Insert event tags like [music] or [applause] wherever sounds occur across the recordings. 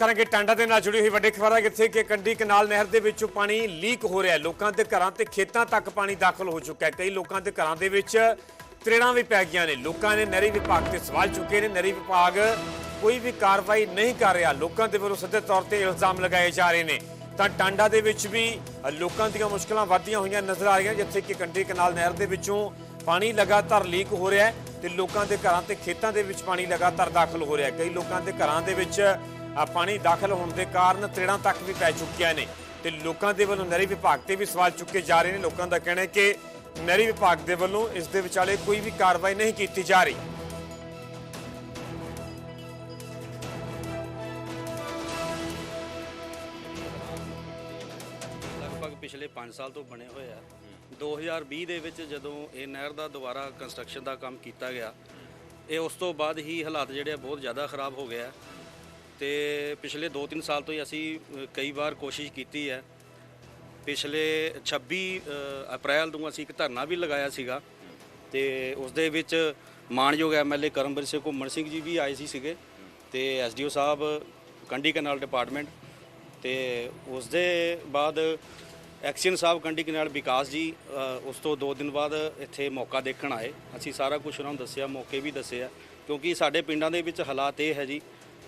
ਕਰਾਂਗੇ ਟਾਂਡਾ ਦੇ ਨਾਲ ਜੁੜੀ ਹੋਈ ਵੱਡੀ ਖਬਰ ਹੈ ਜਿੱਥੇ ਕਿ ਕੰਡੀ ਕਨਾਲ ਨਹਿਰ ਦੇ ਵਿੱਚੋਂ ਪਾਣੀ ਲੀਕ ਹੋ ਰਿਹਾ ਹੈ। ਲੋਕਾਂ ਦੇ ਘਰਾਂ ਤੇ ਖੇਤਾਂ ਤੱਕ ਪਾਣੀ ਦਾਖਲ ਹੋ ਚੁੱਕਾ ਹੈ। ਕਈ ਲੋਕਾਂ ਦੇ ਘਰਾਂ ਦੇ ਵਿੱਚ ਤਰੇੜਾਂ ਵੀ ਪੈ ਗਈਆਂ ਨੇ। ਲੋਕਾਂ ਨੇ ਨਹਿਰੀ ਵਿਭਾਗ ਤੇ ਸਵਾਲ ਚੁੱਕੇ ਨੇ। ਨਹਿਰੀ ਵਿਭਾਗ ਕੋਈ ਵੀ ਕਾਰਵਾਈ ਨਹੀਂ ਕਰ ਰਿਹਾ। ਲੋਕਾਂ ਦੇ ਵੱਲੋਂ ਸਿੱਧੇ ਤੌਰ ਤੇ ਇਲਜ਼ਾਮ ਲਗਾਏ ਜਾ ਰਹੇ ਨੇ। ਤਾਂ ਟਾਂਡਾ ਦੇ ਵਿੱਚ ਵੀ ਲੋਕਾਂ ਦੀਆਂ ਮੁਸ਼ਕਲਾਂ ਵੱਧਦੀਆਂ ਹੋਈਆਂ ਨਜ਼ਰ ਆ ਰਹੀਆਂ ਜਿੱਥੇ ਕਿ ਕੰਢੀ ਕਨਾਲ ਨਹਿਰ ਦੇ ਵਿੱਚੋਂ ਪਾਣੀ ਲਗਾਤਾਰ ਲੀਕ ਹੋ ਰਿਹਾ ਹੈ ਤੇ ਲੋਕਾਂ ਦੇ ਘਰਾਂ ਤੇ ਖੇਤਾਂ ਦੇ ਵਿੱਚ ਪਾਣੀ ਲਗਾਤਾਰ ਦਾਖਲ ਹੋ ਰਿਹਾ ਹੈ। ਕਈ ਲੋਕਾਂ ਦੇ ਘਰਾਂ ਦੇ ਵਿੱਚ ਪਾਣੀ ਦਾਖਲ ਹੋਣ ਦੇ ਕਾਰਨ ਤਰੇੜਾਂ ਤੱਕ ਵੀ ਪੈ ਚੁੱਕੀਆਂ ਨੇ ਤੇ ਲੋਕਾਂ ਦੇ ਵੱਲੋਂ ਨਹਿਰੀ ਵਿਭਾਗ ਤੇ ਵੀ ਸਵਾਲ ਚੁੱਕੇ ਜਾ ਰਹੇ ਨੇ। ਲੋਕਾਂ ਦਾ ਕਹਿਣਾ ਹੈ ਕਿ ਨਹਿਰੀ ਵਿਭਾਗ ਦੇ ਵੱਲੋਂ ਇਸ ਦੇ ਵਿਚਾਲੇ ਕੋਈ ਵੀ ਕਾਰਵਾਈ ਨਹੀਂ ਕੀਤੀ ਜਾ ਰਹੀ। ਲਗਭਗ ਪਿਛਲੇ 5 ਸਾਲ ਤੋਂ ਬਣੇ ਹੋਏ ਆ। 2020 ਦੇ ਵਿੱਚ ਜਦੋਂ ਇਹ ਨਹਿਰ ਦਾ ਦੁਬਾਰਾ ਕੰਸਟਰਕਸ਼ਨ ਦਾ ਕੰਮ ਕੀਤਾ ਗਿਆ, ਇਹ ਉਸ ਤੋਂ ਬਾਅਦ ਹੀ ਹਾਲਾਤ ਜਿਹੜੇ ਆ ਬਹੁਤ ਜ਼ਿਆਦਾ ਖਰਾਬ ਹੋ ਗਏ ਆ। ਤੇ ਪਿਛਲੇ 2-3 ਸਾਲ ਤੋਂ ਹੀ ਅਸੀਂ ਕਈ ਵਾਰ ਕੋਸ਼ਿਸ਼ ਕੀਤੀ ਹੈ। ਪਿਛਲੇ 26 ਅਪ੍ਰੈਲ ਨੂੰ ਅਸੀਂ ਇੱਕ ਧਰਨਾ ਵੀ ਲਗਾਇਆ ਸੀਗਾ ਤੇ ਉਸ ਦੇ ਵਿੱਚ ਮਾਨਯੋਗ ਐਮਐਲਏ ਕਰਮਵੀਰ ਸਿੰਘ ਘੁੰਮਣ ਸਿੰਘ ਜੀ ਵੀ ਆਏ ਸੀ ਸੀਗੇ ਤੇ ਐਸਡੀਓ ਸਾਹਿਬ ਕੰਡੀ ਕਨਾਲ ਡਿਪਾਰਟਮੈਂਟ ਤੇ ਉਸ ਦੇ ਬਾਅਦ ਐਕਸ਼ਨ ਸਾਹਿਬ ਕੰਡੀ ਕਨਾਲ ਵਿਕਾਸ ਜੀ ਉਸ ਤੋਂ 2 ਦਿਨ ਬਾਅਦ ਇੱਥੇ ਮੌਕਾ ਦੇਖਣ ਆਏ। ਅਸੀਂ ਸਾਰਾ ਕੁਝ ਉਹਨਾਂ ਨੂੰ ਦੱਸਿਆ, ਮੌਕੇ ਵੀ ਦੱਸਿਆ ਕਿਉਂਕਿ ਸਾਡੇ ਪਿੰਡਾਂ ਦੇ ਵਿੱਚ ਹਾਲਾਤ ਇਹ ਹੈ ਜੀ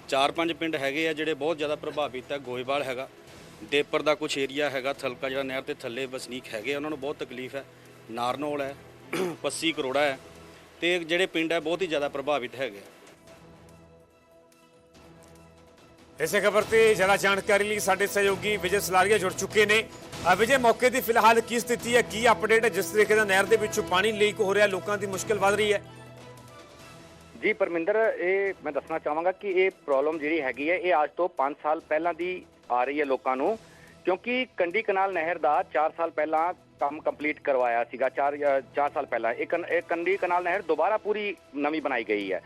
ਚਾਰ ਪੰਜ ਪਿੰਡ ਹੈਗੇ ਆ ਜਿਹੜੇ ਬਹੁਤ ਜ਼ਿਆਦਾ ਪ੍ਰਭਾਵਿਤ ਹੈ ਗੋਇਵਾਲ ਹੈਗਾ ਦੇਪਰ ਦਾ ਕੁਝ ਏਰੀਆ ਹੈਗਾ ਥਲਕਾ ਜਿਹੜਾ ਨਹਿਰ ਦੇ ਥੱਲੇ ਵਸਨੀਕ ਹੈਗੇ ਆ, ਉਹਨਾਂ ਨੂੰ ਬਹੁਤ ਤਕਲੀਫ ਹੈ। ਨਾਰਨੋਲ ਹੈ [clears throat] ਪੱਸੀ ਕਰੋੜਾ ਹੈ ਤੇ ਜਿਹੜੇ ਪਿੰਡ ਹੈ ਬਹੁਤ ਹੀ ਜ਼ਿਆਦਾ ਪ੍ਰਭਾਵਿਤ ਹੈਗੇ ਆ। ਇਸੇ ਖਬਰ ਤੇ ਜ਼ਿਆਦਾ ਜਾਣਕਾਰੀ ਲਈ ਸਾਡੇ ਸਹਿਯੋਗੀ ਵਿਜੇ ਸਲਾਰੀਆ ਜੁੜ ਚੁੱਕੇ ਨੇ। ਅ, ਵਿਜੇ ਮੌਕੇ ਦੀ ਫਿਲਹਾਲ ਕੀ ਸਥਿਤੀ ਹੈ? ਕੀ ਅਪਡੇਟ ਹੈ? ਜਿਸ ਤਰੀਕੇ ਦਾ ਨਹਿਰ ਦੇ ਵਿੱਚੋਂ ਪਾਣੀ ਲੀਕ ਹੋ ਰਿਹਾ ਲੋਕਾਂ ਦੀ ਮੁਸ਼ਕਲ ਵੱਧ ਰਹੀ ਹੈ। ਜੀ, ਪਰਮਿੰਦਰ, ਇਹ ਮੈਂ ਦੱਸਣਾ ਚਾਹਾਂਗਾ ਕਿ ਇਹ ਪ੍ਰੋਬਲਮ ਜਿਹੜੀ ਹੈਗੀ ਹੈ, ਇਹ ਅੱਜ ਤੋਂ 5 ਸਾਲ ਪਹਿਲਾਂ ਦੀ ਆ ਰਹੀ ਹੈ ਲੋਕਾਂ ਨੂੰ, ਕਿਉਂਕਿ ਕੰਡੀ ਕਨਾਲ ਨਹਿਰ ਦਾ 4 ਸਾਲ ਪਹਿਲਾਂ ਕੰਮ ਕੰਪਲੀਟ ਕਰਵਾਇਆ ਸੀਗਾ 4 4 ਸਾਲ ਪਹਿਲਾਂ। ਇਹ ਕਨ- ਇਹ ਕੰਡੀ ਕਨਾਲ ਨਹਿਰ ਦੁਬਾਰਾ ਪੂਰੀ ਨਵੀਂ ਬਣਾਈ ਗਈ ਹੈ।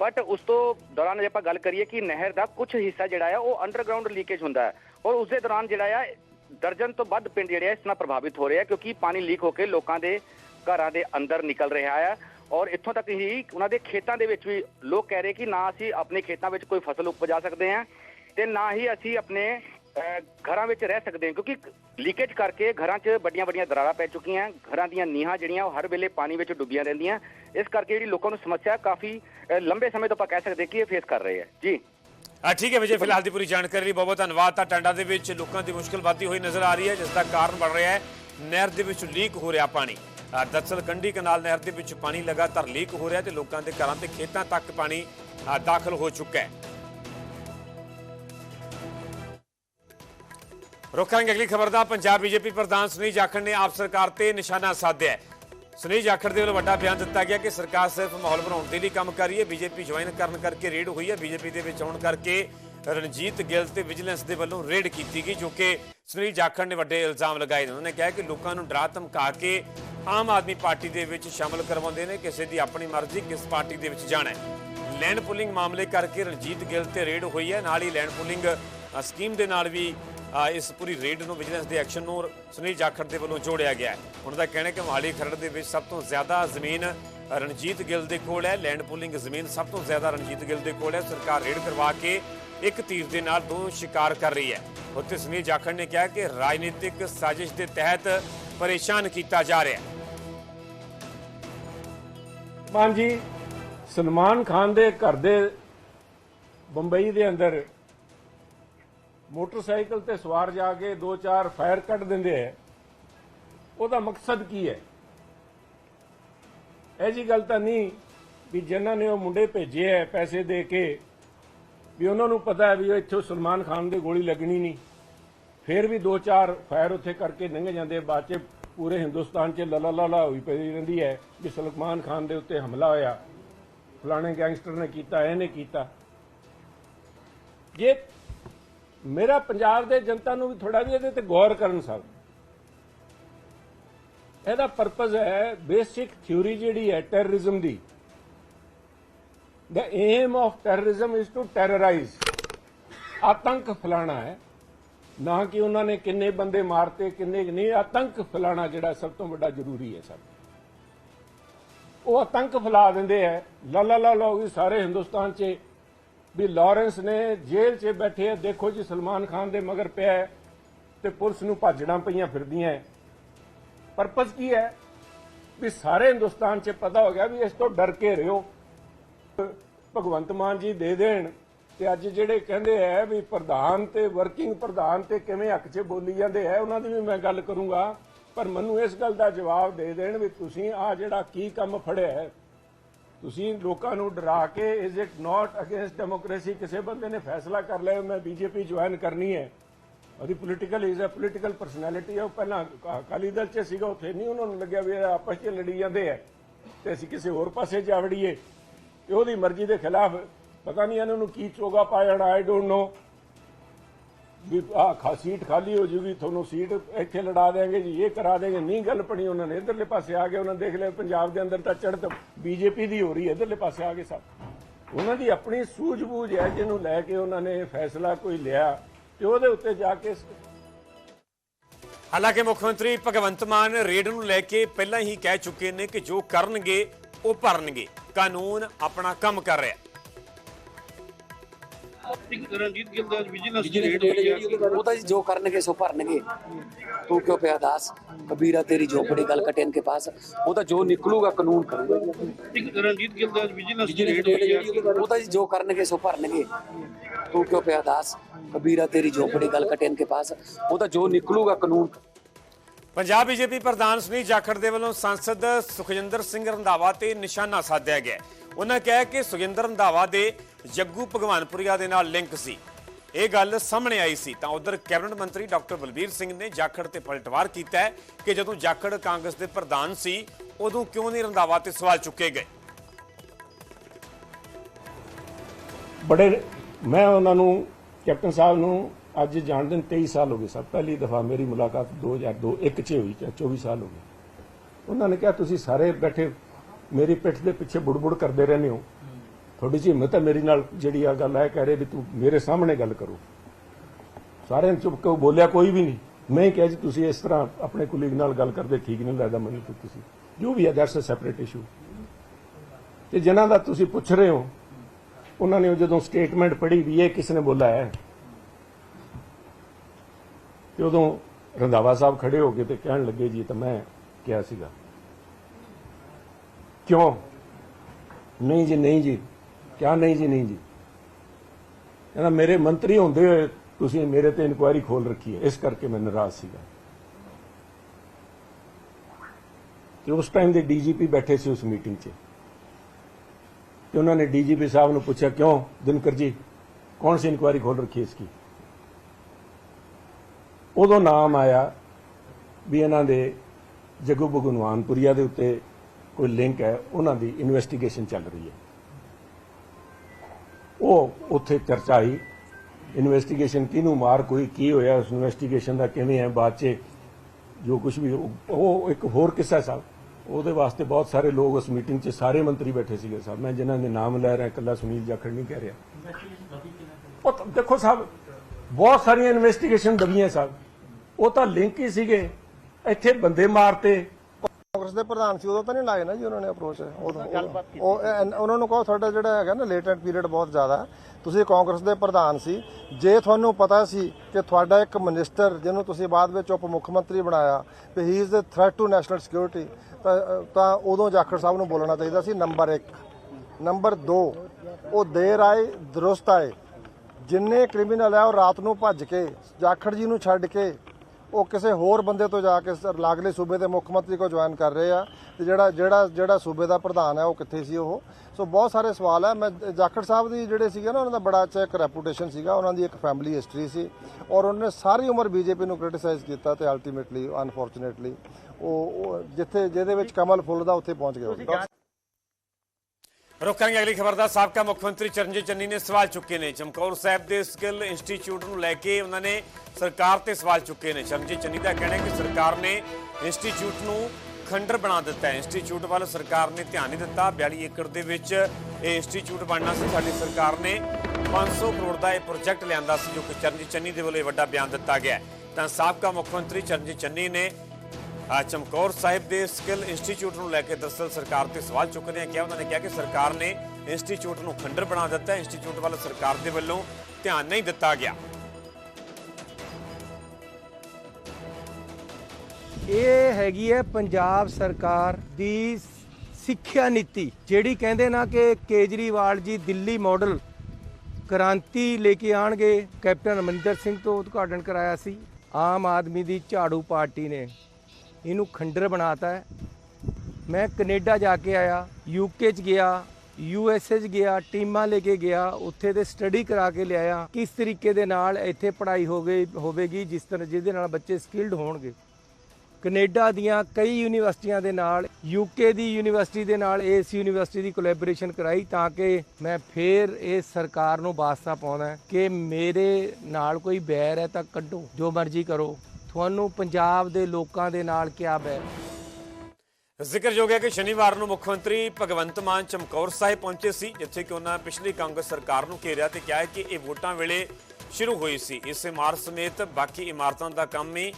ਬਟ ਉਸ ਤੋਂ ਦੌਰਾਨ ਜੇ ਆਪਾਂ ਗੱਲ ਕਰੀਏ ਕਿ ਨਹਿਰ ਦਾ ਕੁਝ ਹਿੱਸਾ ਜਿਹੜਾ ਹੈ, ਉਹ ਅੰਡਰਗਰਾਉਂਡ ਲੀਕੇਜ ਹੁੰਦਾ ਹੈ। ਔਰ ਉਸ ਦੇ ਦੌਰਾਨ ਜਿਹੜਾ ਹੈ, ਦਰਜਨ ਤੋਂ ਵੱਧ ਪਿੰਡ ਜਿਹੜੇ ਆ ਇਸ ਨਾਲ ਪ੍ਰਭਾਵਿਤ ਹੋ ਰਹੇ ਆ ਕਿਉਂਕਿ ਪਾਣੀ ਲੀਕ ਹੋ ਕੇ ਲੋਕਾਂ ਦੇ ਘਰਾਂ ਦੇ ਅੰਦਰ ਨਿਕਲ ਰਿਹਾ ਹੈ। ਔਰ ਇੱਥੋਂ ਤੱਕ ਹੀ ਉਹਨਾਂ ਦੇ ਖੇਤਾਂ ਦੇ ਵਿੱਚ ਵੀ ਲੋਕ ਕਹਿ ਰਹੇ ਕਿ ਨਾ ਅਸੀਂ ਆਪਣੇ ਖੇਤਾਂ ਵਿੱਚ ਕੋਈ ਫਸਲ ਉਪਜਾ ਸਕਦੇ ਹਾਂ ਤੇ ਨਾ ਹੀ ਅਸੀਂ ਆਪਣੇ ਅਹ, ਘਰਾਂ ਵਿੱਚ ਰਹਿ ਸਕਦੇ ਹਾਂ ਕਿਉਂਕਿ ਲੀਕੇਜ ਕਰਕੇ ਘਰਾਂ 'ਚ ਵੱਡੀਆਂ ਵੱਡੀਆਂ ਦਰਾਰਾਂ ਪੈ ਚੁੱਕੀਆਂ ਘਰਾਂ ਦੀਆਂ ਨੀਹਾਂ ਜਿਹੜੀਆਂ ਉਹ ਹਰ ਵੇਲੇ ਪਾਣੀ ਵਿੱਚ ਡੁੱਬੀਆਂ ਰਹਿੰਦੀਆਂ। ਇਸ ਕਰਕੇ ਜਿਹੜੀ ਲੋਕਾਂ ਨੂੰ ਸਮੱਸਿਆ ਕਾਫੀ ਲੰਬੇ ਸਮੇਂ ਤੋਂ ਆਪਾਂ ਕਹਿ ਸਕਦੇ ਕਿ ਇਹ ਫੇਸ ਕਰ ਰਹੇ ਹੈ। ਜੀ। ਠੀਕ ਹੈ ਵਿਜੇ ਫਿਲਹਾਲ ਦੀ ਪੂਰੀ ਜਾਣਕਾਰੀ ਲਈ ਬਹੁਤ ਬਹੁਤ ਧੰਨਵਾਦ। ਤਾਂ ਟਾਂਡਾ ਦੇ ਵਿੱਚ ਲੋਕਾਂ ਦੀ ਮੁਸ਼ਕਲ ਵੱਧਦੀ ਹੋਈ ਨਜ਼ਰ ਆ ਰਹੀ ਹੈ ਜਿਸ ਦਾ ਕਾਰਨ ਬਣ ਰਿਹਾ ਹੈ। ਨਹਿਰ ਦੇ ਵਿੱਚ ਲੀਕ ਹੋ ਰਿਹਾ ਪਾਣੀ। ਅ, ਦਰਅਸਲ ਕੰਢੀ ਕਨਾਲ ਨਹਿਰ ਦੇ ਵਿੱਚ ਪਾਣੀ ਲਗਾਤਾਰ ਲੀਕ ਹੋ ਰਿਹਾ ਤੇ ਲੋਕਾਂ ਦੇ ਘਰਾਂ ਤੇ ਖੇਤਾਂ ਤੱਕ ਪਾਣੀ ਦਾਖਲ ਹੋ ਚੁੱਕਾ ਹੈ। ਰੁਕ ਅਗਲੀ ਖਬਰ ਦਾ। ਪੰਜਾਬ ਬੀਜੇਪੀ ਪ੍ਰਧਾਨ ਸੁਨੀਲ ਜਾਖੜ ਨੇ ਆਪ ਸਰਕਾਰ ਤੇ ਨਿਸ਼ਾਨਾ ਸਾਧਿਆ ਸੁਨੀਲ ਜਾਖੜ ਦੇ ਵੱਲੋਂ ਵੱਡਾ ਬਿਆਨ ਦਿੱਤਾ ਗਿਆ ਕਿ ਸਰਕਾਰ ਸਿਰਫ ਮਾਹੌਲ ਬਣਾਉਣ ਦੇ ਲਈ ਕੰਮ ਕਰ ਰਹੀ ਹੈ। ਬੀਜੇਪੀ ਜੁਆਇਨ ਕਰਨ ਕਰਕੇ ਰੇਡ ਹੋਈ ਹੈ। ਬੀਜੇਪੀ ਦੇ ਵਿੱਚ ਆਉਣ ਕਰਕੇ ਰਣਜੀਤ ਗਿੱਲ ਤੇ ਵਿਜੀਲੈਂਸ ਦੇ ਵੱਲੋਂ ਰੇਡ ਕੀਤੀ ਗਈ ਜੋ ਕਿ ਸੁਨੀਲ ਜਾਖੜ ਨੇ ਵੱਡੇ ਇਲਜ਼ਾਮ ਲਗਾਏ ਨੇ। ਉਹਨਾਂ ਨੇ ਕਿਹਾ ਕਿ ਲੋਕਾਂ ਨੂੰ ਡਰਾ ਧਮਕਾ ਕੇ ਆਮ ਆਦਮੀ ਪਾਰਟੀ ਦੇ ਵਿੱਚ ਸ਼ਾਮਲ ਕਰਵਾਉਂਦੇ ਨੇ, ਕਿਸੇ ਦੀ ਆਪਣੀ ਮਰਜ਼ੀ ਕਿਸ ਪਾਰਟੀ ਦੇ ਵਿੱਚ ਜਾਣਾ ਹੈ। ਲੈਂਡ ਪੁਲਿੰਗ ਮਾਮਲੇ ਕਰਕੇ ਰਣਜੀਤ ਗਿੱਲ ਤੇ ਰੇਡ ਹੋਈ ਹੈ। ਨਾਲ ਹੀ ਲੈਂਡ ਪੁਲਿੰਗ ਸਕੀਮ ਦੇ ਨਾਲ ਵੀ ਇਸ ਪੂਰੀ ਰੇਡ ਨੂੰ, ਵਿਜੀਲੈਂਸ ਦੇ ਐਕਸ਼ਨ ਨੂੰ ਸੁਨੀਲ ਜਾਖੜ ਦੇ ਵੱਲੋਂ ਜੋੜਿਆ ਗਿਆ ਹੈ। ਉਹਨਾਂ ਦਾ ਕਹਿਣਾ ਹੈ ਕਿ ਮੋਹਾਲੀ ਖਰੜ ਦੇ ਵਿੱਚ ਸਭ ਤੋਂ ਜ਼ਿਆਦਾ ਜ਼ਮੀਨ ਰਣਜੀਤ ਗਿੱਲ ਦੇ ਕੋਲ ਹੈ। ਲੈਂਡ ਪੁਲਿੰਗ ਜ਼ਮੀਨ ਸਭ ਤੋਂ ਜ਼ਿਆਦਾ ਰਣਜੀਤ ਗਿੱਲ ਦੇ ਕੋਲ ਹੈ। ਸਰਕਾਰ ਰੇਡ ਕਰਵਾ ਕੇ ਇੱਕ ਤੀਰ ਦੇ ਨਾਲ ਦੋ ਸ਼ਿਕਾਰ ਕਰ ਰਹੀ ਹੈ। ਉੱਥੇ ਸੁਨੀਲ ਜਾਖੜ ਨੇ ਕਿਹਾ ਕਿ ਰਾਜਨੀਤਿਕ ਸਾਜ਼ਿਸ਼ ਦੇ ਤਹਿਤ ਪਰੇਸ਼ਾਨ ਕੀਤਾ ਜਾ ਰਿਹਾ ਹੈ। ਮਾਨ ਜੀ, ਸਲਮਾਨ ਖਾਨ ਦੇ ਘਰ ਦੇ ਬੰਬਈ ਦੇ ਅੰਦਰ ਮੋਟਰਸਾਈਕਲ ਤੇ ਸਵਾਰ ਜਾ ਕੇ ਦੋ ਚਾਰ ਫਾਇਰ ਕੱਢ ਦਿੰਦੇ ਐ ਉਹਦਾ ਮਕਸਦ ਕੀ ਹੈ? ਇਹ ਜੀ ਗੱਲ ਤਾਂ ਨਹੀਂ ਵੀ ਜਿਨ੍ਹਾਂ ਨੇ ਉਹ ਮੁੰਡੇ ਭੇਜੇ ਐ ਪੈਸੇ ਦੇ ਕੇ ਵੀ ਉਹਨਾਂ ਨੂੰ ਪਤਾ ਹੈ ਵੀ ਇੱਥੋਂ ਸਲਮਾਨ ਖਾਨ ਦੇ ਗੋਲੀ ਲੱਗਣੀ ਨਹੀਂ। ਫਿਰ ਵੀ ਦੋ ਚਾਰ ਫਾਇਰ ਉੱਥੇ ਕਰਕੇ ਲੰਘ ਜਾਂਦੇ ਬਾਅਦ ਚ ਪੂਰੇ ਹਿੰਦੁਸਤਾਨ 'ਚ ਲਲਾ ਲਲਾ ਹੋਈ ਪਈ ਰਹਿੰਦੀ ਹੈ ਵੀ ਸਲਮਾਨ ਖਾਨ ਦੇ ਉੱਤੇ ਹਮਲਾ ਹੋਇਆ। ਫਲਾਣੇ ਗੈਂਗਸਟਰ ਨੇ ਕੀਤਾ, ਇਹਨੇ ਕੀਤਾ। ਜੇ ਮੇਰਾ ਪੰਜਾਬ ਦੇ ਜਨਤਾ ਨੂੰ ਵੀ ਥੋੜਾ ਵੀ ਇਹਦੇ ਤੇ ਗੌਰ ਕਰਨ ਸਭ ਇਹਦਾ ਪਰਪਸ ਹੈ ਬੇਸਿਕ ਥਿਊਰੀ ਜਿਹੜੀ ਹੈ ਟੈਰਰਿਜ਼ਮ ਦੀ। The aim of terrorism is to terrorize ਆਤੰਕ ਫਲਾਣਾ ਹੈ। ਨਾ ਕਿ ਉਹਨਾਂ ਨੇ ਕਿੰਨੇ ਬੰਦੇ ਮਾਰਤੇ, ਕਿੰਨੇ ਨਹੀਂ, ਆਤੰਕ ਫਲਾਣਾ ਜਿਹੜਾ ਸਭ ਤੋਂ ਵੱਡਾ ਜ਼ਰੂਰੀ ਹੈ ਸਭ। ਉਹ ਆਤੰਕ ਫੈਲਾ ਦਿੰਦੇ ਹੈ ਲਾ ਲਾ ਲਾ ਵੀ ਸਾਰੇ ਹਿੰਦੁਸਤਾਨ 'ਚ ਵੀ ਲਾਰੈਂਸ ਨੇ ਜੇਲ੍ਹ 'ਚ ਬੈਠੇ ਆ। ਦੇਖੋ ਜੀ ਸਲਮਾਨ ਖਾਨ ਦੇ ਮਗਰ ਪਿਆ ਹੈ ਤੇ ਪੁਲਿਸ ਨੂੰ ਭਾਜੜਾਂ ਪਈਆਂ ਫਿਰਦੀਆਂ ਹੈ। ਪਰਪਸ ਕੀ ਹੈ? ਵੀ ਸਾਰੇ ਹਿੰਦੁਸਤਾਨ 'ਚ ਪਤਾ ਹੋ ਗਿਆ ਵੀ ਇਸ ਤੋਂ ਡਰ ਕੇ ਰਿਓ। ਭਗਵੰਤ ਮਾਨ ਜੀ ਦੇ ਦੇਣ। ਤੇ ਅੱਜ ਜਿਹੜੇ ਕਹਿੰਦੇ ਐ ਵੀ ਪ੍ਰਧਾਨ ਤੇ ਵਰਕਿੰਗ ਪ੍ਰਧਾਨ ਤੇ ਕਿਵੇਂ ਹੱਕ 'ਚ ਬੋਲੀ ਜਾਂਦੇ ਐ ਉਹਨਾਂ ਦੀ ਵੀ ਮੈਂ ਗੱਲ ਕਰੂੰਗਾ। ਪਰ ਮੈਨੂੰ ਇਸ ਗੱਲ ਦਾ ਜਵਾਬ ਦੇ ਦੇਣ ਵੀ ਤੁਸੀਂ ਆ ਜਿਹੜਾ ਕੀ ਕੰਮ ਫੜਿਆ ਹੈ, ਤੁਸੀਂ ਲੋਕਾਂ ਨੂੰ ਡਰਾ ਕੇ is it not against democracy ਕਿਸੇ ਬੰਦੇ ਨੇ ਫੈਸਲਾ ਕਰ ਲਿਆ, ਮੈਂ ਬੀਜੇਪੀ ਜੁਆਇਨ ਕਰਨੀ ਹੈ। ਉਹਦੀ political is a political personality ਉਹ ਪਹਿਲਾਂ ਅਕਾਲੀ ਦਲ 'ਚ ਸੀਗਾ ਉੱਥੇ ਨਹੀਂ ਉਹਨਾਂ ਨੂੰ ਲੱਗਿਆ ਵੀ ਆਪਸ 'ਚ ਲੜੀ ਜਾਂਦੇ ਆ। ਤੇ ਅਸੀਂ ਕਿਸੇ ਹੋਰ ਪਾਸੇ ਜਾ ਵੜੀਏ, ਤੇ ਉਹਦੀ ਮਰਜ਼ੀ ਦੇ ਖਿਲਾਫ ਪਤਾ ਨਹੀਂ ਇਹਨਾਂ ਨੂੰ ਕੀ ਚੋਗਾ ਪਾ ਜਾਣਾ ਆਈ ਡੋਨਟ ਨੋ ਵੀ ਆ ਖਾ, ਸੀਟ ਖਾਲੀ ਹੋ ਜੂਗੀ, ਤੁਹਾਨੂੰ ਸੀਟ ਇੱਥੇ ਲੜਾ ਦੇਾਂਗੇ ਜੀ, ਇਹ ਕਰਾ ਦੇਾਂਗੇ ਨਹੀਂ, ਗੱਲ ਪਣੀ ਉਹਨਾਂ ਨੇ, ਇਧਰਲੇ ਪਾਸੇ ਆ ਗਏ, ਉਹਨਾਂ ਦੇਖ ਲਿਆ, ਪੰਜਾਬ ਦੇ ਅੰਦਰ ਤਾਂ ਚੜ੍ਹਤ ਬੀਜੇਪੀ ਦੀ ਹੋ ਰਹੀ ਹੈ, ਇਧਰਲੇ ਪਾਸੇ ਆ ਗਏ ਸਭ। ਉਹਨਾਂ ਦੀ ਆਪਣੀ ਸੂਝ-ਬੂਝ ਹੈ, ਜਿਹਨੂੰ ਲੈ ਕੇ ਉਹਨਾਂ ਨੇ ਫੈਸਲਾ ਕੋਈ ਲਿਆ, ਤੇ ਉਹਦੇ ਉੱਤੇ ਜਾ ਕੇ ਹਾਲਾਂਕਿ ਮੁੱਖ ਮੰਤਰੀ ਭਗਵੰਤ ਮਾਨ ਰੇਡ ਨੂੰ ਲੈ ਕੇ ਪਹਿਲਾਂ ਹੀ ਕਹਿ ਚੁੱਕੇ ਨੇ ਕਿ ਜੋ ਕਰਨਗੇ, ਉਹ ਭਰਨਗੇ। ਕਾਨੂੰਨ ਆਪਣਾ ਕੰਮ ਕਰ ਰਿਹਾ। ਰਣਜੀਤ ਗਿੱਲ ਦਾ ਵਿਜੀਲੈਂਸ ਜਿਹੜੀ ਰੇਡ ਡਿਟੇਲ ਹੋਈ ਆ। ਜਿਹੜੀ ਉਹਦਾ ਜੀ ਜੋ ਕਰਨਗੇ ਸੋ ਭਰਨਗੇ। ਤੂੰ ਕਿਉਂ ਪਿਆ ਦਾਸ? ਕਬੀਰਾ ਤੇਰੀ ਝੋਪੜੀ ਗੱਲ ਕਟੇ ਇਨਕੇ ਪਾਸ। ਉਹਦਾ ਜੋ ਨਿਕਲੂਗਾ ਕਾਨੂੰਨ ਕਰੂਗਾ। ਇੱਕ ਰਣਜੀਤ ਗਿੱਲ ਦਾ ਵਿਜੀਲੈਂਸ ਜਿਹੜੀ ਰੇਡ ਡਿਟੇਲ ਹੋਈ ਆ। ਜਿਹੜੀ ਉਹਦਾ ਜੀ ਜੋ ਕਰਨਗੇ ਸੋ ਭਰਨਗੇ। ਤੂੰ ਕਿਉਂ ਪਿਆ ਦਾਸ? ਕਬੀਰਾ ਤੇਰੀ ਝੋਪੜੀ ਗੱਲ ਕਟੇ ਇਨਕੇ ਪਾਸ। ਉਹਦਾ ਜੋ ਨਿਕਲੂਗਾ ਕਾਨੂੰਨ ਪੰਜਾਬ ਬੀਜੇਪੀ ਪ੍ਰਧਾਨ ਸੁਨੀਲ ਜਾਖੜ ਦੇ ਵੱਲੋਂ ਸੰਸਦ ਸੁਖਜਿੰਦਰ ਸਿੰਘ ਰੰਧਾਵਾ ਤੇ ਨਿਸ਼ਾਨਾ ਸਾਧਿਆ ਗਿਆ। ਉਹਨਾਂ ਕਿਹਾ ਕਿ ਸੁਖਜਿੰਦਰ ਰੰਧਾਵਾ ਦੇ ਜੱਗੂ ਭਗਵਾਨਪੁਰੀਆ ਦੇ ਨਾਲ ਲਿੰਕ ਸੀ। ਇਹ ਗੱਲ ਸਾਹਮਣੇ ਆਈ ਸੀ ਤਾਂ ਉਧਰ ਕੈਬਨਿਟ ਮੰਤਰੀ ਡਾਕਟਰ ਬਲਬੀਰ ਸਿੰਘ ਨੇ ਜਾਖੜ ਤੇ ਪਲਟਵਾਰ ਕੀਤਾ ਕਿ ਜਦੋਂ ਜਾਖੜ ਕਾਂਗਰਸ ਦੇ ਪ੍ਰਧਾਨ ਸੀ, ਉਦੋਂ ਕਿਉਂ ਨਹੀਂ ਰੰਧਾਵਾ ਤੇ ਸਵਾਲ ਚੁੱਕੇ ਗਏ? ਬੜੇ, ਮੈਂ ਉਹਨਾਂ ਨੂੰ, ਕੈਪਟਨ ਸਾਹਿਬ ਨੂੰ ਅੱਜ ਜਾਣਦੇ ਨੂੰ 23 ਸਾਲ ਹੋ ਗਏ ਸਭ ਪਹਿਲੀ ਦਫਾ ਮੇਰੀ ਮੁਲਾਕਾਤ 2002 ਇੱਕ 'ਚ ਹੋਈ ਤੇ 24 ਸਾਲ ਹੋ ਗਏ। ਉਹਨਾਂ ਨੇ ਕਿਹਾ, ਤੁਸੀਂ ਸਾਰੇ ਬੈਠੇ, ਮੇਰੀ ਪਿੱਠ ਦੇ ਪਿੱਛੇ ਬੁੜਬੁੜ ਕਰਦੇ ਰਹਿੰਦੇ ਹੋ। ਤੁਹਾਡੀ ਜੀ ਹਿੰਮਤ ਹੈ ਮੇਰੀ ਨਾਲ ਜਿਹੜੀ ਆ ਗੱਲ ਹੈ, ਕਹਿ ਰਹੇ ਵੀ ਤੂੰ ਮੇਰੇ ਸਾਹਮਣੇ ਗੱਲ ਕਰੋ। ਸਾਰਿਆਂ ਨੇ ਚੁੱਪ ਕੇ ਬੋਲਿਆ? ਕੋਈ ਵੀ ਨਹੀਂ। ਮੈਂ ਕਿਹਾ ਜੀ, ਤੁਸੀਂ ਇਸ ਤਰ੍ਹਾਂ ਆਪਣੇ ਕੁਲੀਗ ਨਾਲ ਗੱਲ ਕਰਦੇ, ਠੀਕ ਨਹੀਂ ਲੱਗਦਾ ਮੈਨੂੰ ਕਿ ਤੁਸੀਂ। ਜੋ ਵੀ ਹੈ ਦੈਟਸ ਅ ਸੈਪਰੇਟ ਇਸ਼ੂ ਤੇ ਜਿਨ੍ਹਾਂ ਦਾ ਤੁਸੀਂ ਪੁੱਛ ਰਹੇ ਹੋ, ਉਹਨਾਂ ਨੇ ਜਦੋਂ ਸਟੇਟਮੈਂਟ ਪੜ੍ਹੀ ਵੀ ਇਹ ਕਿਸ ਨੇ ਬੋਲਾ ਹੈ, ਤੇ ਉਦੋਂ ਰੰਧਾਵਾ ਸਾਹਿਬ ਖੜੇ ਹੋ ਕੇ ਤੇ ਕਹਿਣ ਲੱਗੇ, ਜੀ, ਤਾਂ ਮੈਂ ਕਿਹਾ ਸੀਗਾ। ਕਿਉਂ? ਨਹੀਂ ਜੀ ਨਹੀਂ ਜੀ। ਕਿਆ ਨਹੀਂ ਜੀ ਨਹੀਂ ਜੀ। ਕਹਿੰਦਾ, ਮੇਰੇ ਮੰਤਰੀ ਹੁੰਦੇ ਹੋਏ ਤੁਸੀਂ ਮੇਰੇ ਤੇ ਇਨਕੁਆਇਰੀ ਖੋਲ ਰੱਖੀ ਹੈ। ਇਸ ਕਰਕੇ ਮੈਂ ਨਾਰਾਜ਼ ਸੀਗਾ। ਤੇ ਉਸ ਟਾਈਮ ਦੇ ਡੀਜੀਪੀ ਬੈਠੇ ਸੀ ਉਸ ਮੀਟਿੰਗ 'ਚ। ਤੇ ਉਹਨਾਂ ਨੇ ਡੀਜੀਪੀ ਸਾਹਿਬ ਨੂੰ ਪੁੱਛਿਆ, ਕਿਉਂ ਦਿਨਕਰ ਜੀ, ਕੌਣ ਸੀ ਇਨਕੁਆਇਰੀ ਖੋਲ ਰੱਖੀ ਇਸ ਕੀ ਉਦੋਂ ਨਾਮ ਆਇਆ ਵੀ ਇਹਨਾਂ ਦੇ ਜੱਗੂ ਭਗਵਾਨਪੁਰੀਆ ਦੇ ਉੱਤੇ ਕੋਈ ਲਿੰਕ ਹੈ, ਉਹਨਾਂ ਦੀ ਇਨਵੈਸਟੀਗੇਸ਼ਨ ਚੱਲ ਰਹੀ ਹੈ। ਉਹ ਉੱਥੇ ਚਰਚਾ ਆਈ ਇਨਵੈਸਟੀਗੇਸ਼ਨ ਕਿਹਨੂੰ ਮਾਰ, ਕੋਈ ਕੀ ਹੋਇਆ, ਉਸ ਇਨਵੈਸਟੀਗੇਸ਼ਨ ਦਾ ਕਿਵੇਂ ਹੈ, ਬਾਅਦ 'ਚ ਜੋ ਕੁਝ ਵੀ ਉਹ- ਉਹ ਇੱਕ ਹੋਰ ਕਿੱਸਾ ਸਾਹਿਬ ਉਹਦੇ ਵਾਸਤੇ ਬਹੁਤ ਸਾਰੇ ਲੋਕ ਉਸ ਮੀਟਿੰਗ 'ਚ ਸਾਰੇ ਮੰਤਰੀ ਬੈਠੇ ਸੀਗੇ ਸਾਹਿਬ ਮੈਂ ਜਿਨ੍ਹਾਂ ਦੇ ਨਾਮ ਲੈ ਰਿਹਾ, ਇਕੱਲਾ ਸੁਨੀਲ ਜਾਖੜ ਨਹੀਂ ਕਹਿ ਰਿਹਾ। ਉਹ ਦੇਖੋ ਸਾਹਿਬ ਬਹੁਤ ਸਾਰੀਆਂ ਇਨਵੈਸਟੀਗੇਸ਼ਨ ਦਬੀਆਂ ਸਾਹਿਬ ਉਹ ਤਾਂ ਲਿੰਕ ਹੀ ਸੀਗੇ। ਇੱਥੇ ਬੰਦੇ ਮਾਰਤੇ ਕਾਂਗਰਸ ਦੇ ਪ੍ਰਧਾਨ ਸੀ ਉਦੋਂ ਤਾਂ ਨਹੀਂ ਲਾਏ ਨਾ ਜੀ ਉਹਨਾਂ ਨੇ ਅਪਰੋਚ ਉਦੋਂ ਉਹ ਉਹਨਾਂ ਨੂੰ ਕਹੋ ਤੁਹਾਡਾ ਜਿਹੜਾ ਹੈਗਾ ਨਾ ਲੇਟੈਂਟ ਪੀਰੀਅਡ ਬਹੁਤ ਜ਼ਿਆਦਾ। ਹੈ। ਤੁਸੀਂ ਕਾਂਗਰਸ ਦੇ ਪ੍ਰਧਾਨ ਸੀ। ਜੇ ਤੁਹਾਨੂੰ ਪਤਾ ਸੀ ਕਿ ਤੁਹਾਡਾ ਇੱਕ ਮਿਨਿਸਟਰ ਜਿਹਨੂੰ ਤੁਸੀਂ ਬਾਅਦ ਵਿੱਚ ਉਪ ਮੁੱਖ ਮੰਤਰੀ ਬਣਾਇਆ ਕਿ ਹੀ is a threat to national security ਤਾਂ ਤਾਂ ਉਦੋਂ ਜਾਖੜ ਸਾਹਿਬ ਨੂੰ ਬੋਲਣਾ ਚਾਹੀਦਾ ਸੀ ਨੰਬਰ 1 ਨੰਬਰ 2 ਉਹ ਦੇਰ ਆਏ ਦਰੁਸਤ ਆਏ। ਜਿੰਨੇ ਕ੍ਰਿਮੀਨਲ ਆ ਉਹ ਰਾਤ ਨੂੰ ਭੱਜ ਕੇ ਜਾਖੜ ਜੀ ਨੂੰ ਛੱਡ ਕੇ ਉਹ ਕਿਸੇ ਹੋਰ ਬੰਦੇ ਤੋਂ ਜਾ ਕੇ ਲਾਗਲੇ ਸੂਬੇ ਦੇ ਮੁੱਖ ਮੰਤਰੀ ਕੋ ਜੁਆਇਨ ਕਰ ਰਹੇ ਆ ਤੇ ਜਿਹੜਾ ਜਿਹੜਾ ਜਿਹੜਾ ਸੂਬੇ ਦਾ ਪ੍ਰਧਾਨ ਹੈ ਉਹ ਕਿੱਥੇ ਸੀ ਉਹ? ਸੋ ਬਹੁਤ ਸਾਰੇ ਸਵਾਲ ਹੈ ਮੈਂ, ਜਾਖੜ ਸਾਹਿਬ ਦੀ ਜਿਹੜੇ ਸੀਗੇ ਨਾ, ਉਹਨਾਂ ਦਾ ਬੜਾ ਅੱਛਾ ਇੱਕ ਰੈਪੂਟੇਸ਼ਨ ਸੀਗਾ। ਉਹਨਾਂ ਦੀ ਇੱਕ ਫੈਮਿਲੀ ਹਿਸਟਰੀ ਸੀ। ਔਰ ਉਹਨਾਂ ਨੇ ਸਾਰੀ ਉਮਰ ਬੀਜੇਪੀ ਨੂੰ ਕ੍ਰਿਟਿਸਾਈਜ਼ ਕੀਤਾ ਤੇ ਅਲਟੀਮੇਟਲੀ ਅਨਫੋਰਚੂਨੇਟਲੀ ਉਹ ਉਹ ਜਿੱਥੇ, ਜਿਹਦੇ ਵਿੱਚ ਕਮਲ ਫੁੱਲ ਦਾ ਉੱਥੇ ਪਹੁੰਚ ਗਏ ਉਹ। ਰੁਕ ਕਰਾਂਗੇ ਅਗਲੀ ਖਬਰ ਦਾ ਸਾਬਕਾ ਮੁੱਖ ਮੰਤਰੀ ਚਰਨਜੀਤ ਚੰਨੀ ਨੇ ਸਵਾਲ ਚੁੱਕੇ ਨੇ। ਚਮਕੌਰ ਸਾਹਿਬ ਦੇ ਸਕਿੱਲ ਇੰਸਟੀਚਿਊਟ ਨੂੰ ਲੈ ਕੇ ਉਹਨਾਂ ਨੇ ਸਰਕਾਰ ਤੇ ਸਵਾਲ ਚੁੱਕੇ ਨੇ। ਚਰਨਜੀਤ ਚੰਨੀ ਦਾ ਕਹਿਣਾ ਹੈ ਕਿ ਸਰਕਾਰ ਨੇ ਇੰਸਟੀਚਿਊਟ ਨੂੰ ਖੰਡਰ ਬਣਾ ਦਿੱਤਾ ਹੈ। ਇੰਸਟੀਚਿਊਟ ਵੱਲ ਸਰਕਾਰ ਨੇ ਧਿਆਨ ਨਹੀਂ ਦਿੱਤਾ। 42 ਏਕੜ ਦੇ ਵਿੱਚ ਇਹ ਇੰਸਟੀਚਿਊਟ ਬਣਨਾ ਸੀ। ਸਾਡੀ ਸਰਕਾਰ ਨੇ 500 ਕਰੋੜ ਦਾ ਇਹ ਪ੍ਰੋਜੈਕਟ ਲਿਆਂਦਾ ਸੀ, ਜੋ ਕਿ ਚਰਨਜੀਤ ਚੰਨੀ ਦੇ ਵੱਲੋਂ ਇਹ ਵੱਡਾ ਬਿਆਨ ਦਿੱਤਾ ਗਿਆ ਤਾਂ ਸਾਬਕਾ ਮੁੱਖ ਮੰਤਰੀ ਚਰਨਜੀਤ ਚੰਨੀ ਨੇ ਚਮਕੌਰ ਸਾਹਿਬ ਦੇ ਸਕਿੱਲ ਇੰਸਟੀਚਿਊਟ ਨੂੰ ਲੈ ਕੇ ਦਰਸਲ ਸਰਕਾਰ ਤੇ ਸਵਾਲ ਚੁੱਕਦੇ ਆ। ਕਿਹਾ ਉਹਨਾਂ ਨੇ ਕਿਹਾ ਕਿ ਸਰਕਾਰ ਨੇ ਇੰਸਟੀਚਿਊਟ ਨੂੰ ਖੰਡਰ ਬਣਾ ਦਿੱਤਾ ਇੰਸਟੀਚਿਊਟ ਵੱਲ ਸਰਕਾਰ ਦੇ ਵੱਲੋਂ ਧਿਆਨ ਨਹੀਂ ਦਿੱਤਾ ਗਿਆ। ਇਹ ਹੈਗੀ ਹੈ ਪੰਜਾਬ ਸਰਕਾਰ ਦੀ ਸਿੱਖਿਆ ਨੀਤੀ, ਜਿਹੜੀ ਕਹਿੰਦੇ ਨਾ ਕਿ ਕੇਜਰੀਵਾਲ ਜੀ ਦਿੱਲੀ ਮਾਡਲ ਕ੍ਰਾਂਤੀ ਲੈ ਕੇ ਆਣਗੇ ਕੈਪਟਨ ਅਮਰਿੰਦਰ ਸਿੰਘ ਤੋਂ ਉਦਘਾਟਨ ਕਰਾਇਆ ਸੀ। ਆਮ ਆਦਮੀ ਦੀ ਝਾੜੂ ਪਾਰਟੀ ਨੇ। ਇਹਨੂੰ ਖੰਡਰ ਬਣਾਤਾ ਹੈ। ਮੈਂ ਕੈਨੇਡਾ ਜਾ ਕੇ ਆਇਆ ਯੂਕੇ ਚ ਗਿਆ ਯੂ ਐੱਸ ਏ ਚ ਗਿਆ, ਟੀਮਾਂ ਲੈ ਕੇ ਗਿਆ, ਉੱਥੇ ਦੇ ਸਟੱਡੀ ਕਰਾ ਕੇ ਲਿਆਇਆ। ਕਿਸ ਤਰੀਕੇ ਦੇ ਨਾਲ ਇੱਥੇ ਪੜ੍ਹਾਈ ਹੋ ਗਈ, ਹੋਵੇਗੀ, ਜਿਸ ਤਰ੍ਹਾਂ ਜਿਹਦੇ ਨਾਲ ਬੱਚੇ ਸਕਿਲਡ ਹੋਣਗੇ। ਕੈਨੇਡਾ ਦੀਆਂ ਕਈ ਯੂਨੀਵਰਸਿਟੀਆਂ ਦੇ ਨਾਲ ਯੂਕੇ ਦੀ ਯੂਨੀਵਰਸਿਟੀ ਦੇ ਨਾਲ ਇਸ ਯੂਨੀਵਰਸਿਟੀ ਦੀ ਕੋਲੈਬੋਰੇਸ਼ਨ ਕਰਾਈ ਤਾਂ ਕਿ ਮੈਂ ਫੇਰ ਇਹ ਸਰਕਾਰ ਨੂੰ ਵਾਸਤਾ ਪਾਉਣਾ ਕਿ ਮੇਰੇ ਨਾਲ ਕੋਈ ਬੈਰ ਹੈ ਤਾਂ ਕੱਢੋ, ਜੋ ਮਰਜ਼ੀ ਕਰੋ। ਤੁਹਾਨੂੰ ਪੰਜਾਬ ਦੇ ਲੋਕਾਂ ਦੇ ਨਾਲ ਕਿਆ ਬੈਰ ਜ਼ਿਕਰਯੋਗ ਹੈ ਕਿ ਸ਼ਨੀਵਾਰ ਨੂੰ ਮੁੱਖ ਮੰਤਰੀ ਭਗਵੰਤ ਮਾਨ ਚਮਕੌਰ ਸਾਹਿਬ ਪਹੁੰਚੇ ਸੀ ਜਿੱਥੇ ਕਿ ਉਹਨਾਂ ਪਿਛਲੀ ਕਾਂਗਰਸ ਸਰਕਾਰ ਨੂੰ ਘੇਰਿਆ ਤੇ ਕਿਹਾ ਕਿ ਇਹ ਵੋਟਾਂ ਵੇਲੇ ਸ਼ੁਰੂ ਹੋਈ ਸੀ। ਇਸ ਇਮਾਰਤ ਸਮੇਤ ਬਾਕੀ ਇਮਾਰਤਾਂ ਦਾ ਕੰਮ ਵੀ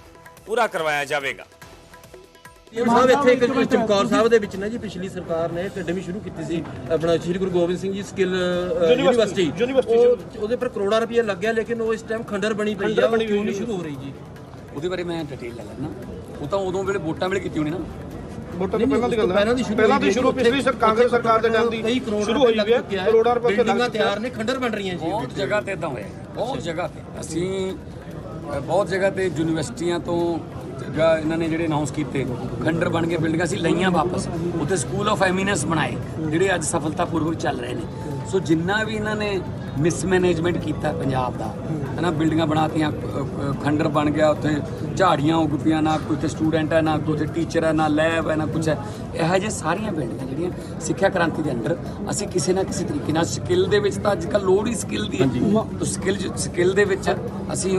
ਪੂਰਾ ਕਰਵਾਇਆ ਜਾਵੇਗਾ। ਸਾਹਿਬ ਇੱਥੇ ਇੱਕ ਚਮਕੌਰ ਸਾਹਿਬ ਦੇ ਵਿੱਚ ਨਾ ਜੀ ਪਿਛਲੀ ਸਰਕਾਰ ਨੇ ਅਕੈਡਮੀ ਸ਼ੁਰੂ ਕੀਤੀ ਸੀ ਆਪਣਾ ਸ਼੍ਰੀ ਗੁਰੂ ਗੋਬਿੰਦ ਸਿੰਘ ਜੀ ਸਕਿੱਲ ਯੂਨੀਵਰਸਿਟੀ। ਉਹ- ਉਹਦੇ ਪਰ ਕਰੋੜਾਂ ਰੁਪਏ ਲੱਗਿਆ ਲੇਕਿਨ ਉਹ ਇਸ ਟਾਈਮ ਖੰਡਰ ਬਣੀ ਪਈ ਆ ਉਹ ਕਿਉਂ ਨਹੀਂ ਸ਼ੁਰੂ ਹੋ ਰਹੀ ਜੀ? ਉਹਦੇ ਬਾਰੇ ਮੈਂ ਡਿਟੇਲ ਲੈ ਲੈਣਾ ਉਹ ਤਾਂ ਉਦੋਂ ਵੇਲੇ ਵੋਟਾਂ ਵੇਲੇ ਕੀਤੀ ਹੋਣੀ ਨਾ। ਵੋਟਾਂ ਨਹੀਂ, ਪਹਿਲਾਂ ਦੀ ਸ਼ੁਰੂ ਪਹਿਲਾਂ ਦੀ ਸ਼ੁਰੂ ਪਿਛਲੀ ਸਰ- ਕਾਂਗਰਸ ਸਰਕਾਰ ਦੇ ਟਾਈਮ ਦੀ ਕਈ ਕਰੋੜ ਸ਼ੁਰੂ ਹੋਈ ਲੱਗ ਹੈ ਕਰੋੜਾਂ ਰੁਪਏ ਬਿਲਡਿੰਗਾਂ ਤਿਆਰ ਨੇ ਖੰਡਰ ਬਣ ਰਹੀਆਂ ਜੀ ਬਹੁਤ ਜਗ੍ਹਾ ਤੇ ਇਦਾਂ ਹੋਇਆ ਬਹੁਤ ਜਗ੍ਹਾ ਤੇ। ਅਸੀਂ ਬਹੁਤ ਜਗ੍ਹਾ ਤੇ ਯੂਨੀਵਰਸਿਟੀਆਂ ਤੋਂ ਜਾਂ ਇਹਨਾਂ ਨੇ ਜਿਹੜੇ ਅਨਾਉਂਸ ਕੀਤੇ ਖੰਡਰ ਬਣ ਕੇ ਬਿਲਡਿੰਗਾਂ ਸੀ ਲਈਆਂ ਵਾਪਸ। ਉੱਥੇ ਸਕੂਲ ਆਫ ਐਮੀਨੈਂਸ ਬਣਾਏ ਜਿਹੜੇ ਅੱਜ ਸਫਲਤਾਪੂਰਵਕ ਚੱਲ ਰਹੇ ਨੇ। ਸੋ ਜਿੰਨਾ ਵੀ ਇਹਨਾਂ ਨੇ ਮਿਸਮੈਨੇਜਮੈਂਟ ਕੀਤਾ ਪੰਜਾਬ ਦਾ ਹਨਾ ਬਿਲਡਿੰਗਾਂ ਬਣਾਤੀਆਂ ਖੰਡਰ ਬਣ ਗਿਆ ਉੱਥੇ ਝਾੜੀਆਂ ਉੱਗ ਪਈਆਂ ਨਾ ਕੋਈ ਤੇ ਸਟੂਡੈਂਟ ਹੈ ਨਾ ਕੋਈ ਤੇ ਟੀਚਰ ਹੈ ਨਾ ਲੈਬ ਹੈ ਨਾ ਕੁਝ ਹੈ। ਇਹੋ ਜਿਹੇ ਸਾਰੀਆਂ ਬਿਲਡਿੰਗਾਂ ਜਿਹੜੀਆਂ ਸਿੱਖਿਆ ਕ੍ਰਾਂਤੀ ਦੇ ਅੰਡਰ ਅਸੀਂ ਕਿਸੇ ਨਾ ਕਿਸੇ ਤਰੀਕੇ ਨਾਲ ਸਕਿੱਲ ਦੇ ਵਿੱਚ ਤਾਂ ਅੱਜ ਕੱਲ੍ਹ ਲੋੜ ਹੀ ਸਕਿੱਲ ਦੀ ਹੈ। ਸਕਿੱਲ ਸਕਿੱਲ ਦੇ ਵਿੱਚ ਅਸੀਂ